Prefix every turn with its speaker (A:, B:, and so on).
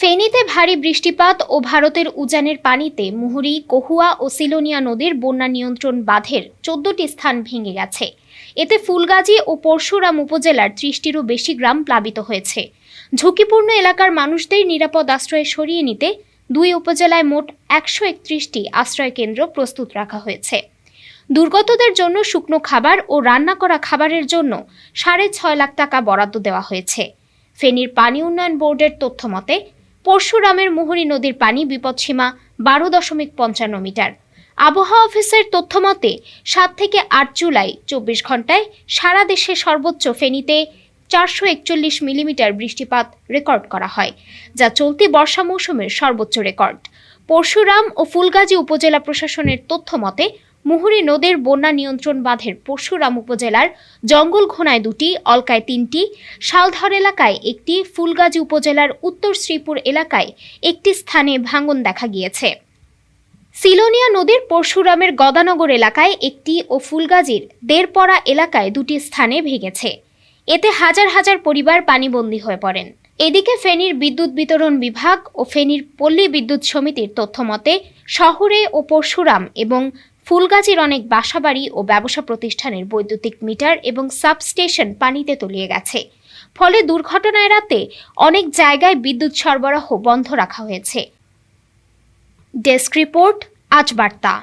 A: ফেনীতে ভারী বৃষ্টিপাত ও ভারতের উজানের পানিতে মুহুরী, কহুয়া ও সিলোনিয়া নদীর বন্যা নিয়ন্ত্রণ বাঁধের চোদ্দটি স্থান ভেঙে গেছে। এতে ফুলগাজী ও পরশুরাম উপজেলার ত্রিশটিরও বেশি গ্রাম প্লাবিত হয়েছে। ঝুঁকিপূর্ণ এলাকার মানুষদের নিরাপদ আশ্রয়ে সরিয়ে নিতে দুই উপজেলায় মোট একশো একত্রিশটি আশ্রয় কেন্দ্র প্রস্তুত রাখা হয়েছে। দুর্গতদের জন্য শুকনো খাবার ও রান্না করা খাবারের জন্য সাড়ে ছয় লাখ টাকা বরাদ্দ দেওয়া হয়েছে। ফেনীর পানি উন্নয়ন বোর্ডের তথ্য মতে পরশুরামের মুহুরী নদীর পানি বিপদসীমা বারো দশমিক পঞ্চান্ন মিটার। আবহাওয়া অফিসের তথ্য মতে সাত থেকে আট জুলাই চব্বিশ ঘন্টায় সারা দেশে সর্বোচ্চ ফেনীতে চারশো একচল্লিশ মিলিমিটার বৃষ্টিপাত রেকর্ড করা হয়, যা চলতি বর্ষা মৌসুমের সর্বোচ্চ রেকর্ড। পরশুরাম ও ফুলগাজী উপজেলা প্রশাসনের তথ্য মতে মুহুরী নদীর বন্যা নিয়ন্ত্রণ বাঁধের পরশুরাম উপজেলার জঙ্গল ঘোনায় দুটি, অলকায় তিনটি, শালধর এলাকায় একটি, ফুলগাজী উপজেলার উত্তর শ্রীপুর এলাকায় একটি স্থানে ভাঙন দেখা গিয়েছে। সিলোনিয়া নদীর পরশুরামের গদানগর এলাকায় একটি ও ফুলগাজীর দেড়পড়া এলাকায় দুটি স্থানে ভেঙেছে। এতে হাজার হাজার পরিবার পানিবন্দী হয়ে পড়েন। এদিকে ফেনীর বিদ্যুৎ বিতরণ বিভাগ ও ফেনীর পল্লী বিদ্যুৎ সমিতির তথ্য মতে শহরে ও পরশুরাম এবং ফুলগাজীর অনেক বাসাবাড়ি ও ব্যবসা প্রতিষ্ঠানের বৈদ্যুতিক মিটার এবং সাবস্টেশন পানিতে তলিয়ে গেছে। ফলে দুর্ঘটনা এড়াতে অনেক জায়গায় বিদ্যুৎ সরবরাহ বন্ধ রাখা হয়েছে। ডেস্ক রিপোর্ট, আজ বার্তা।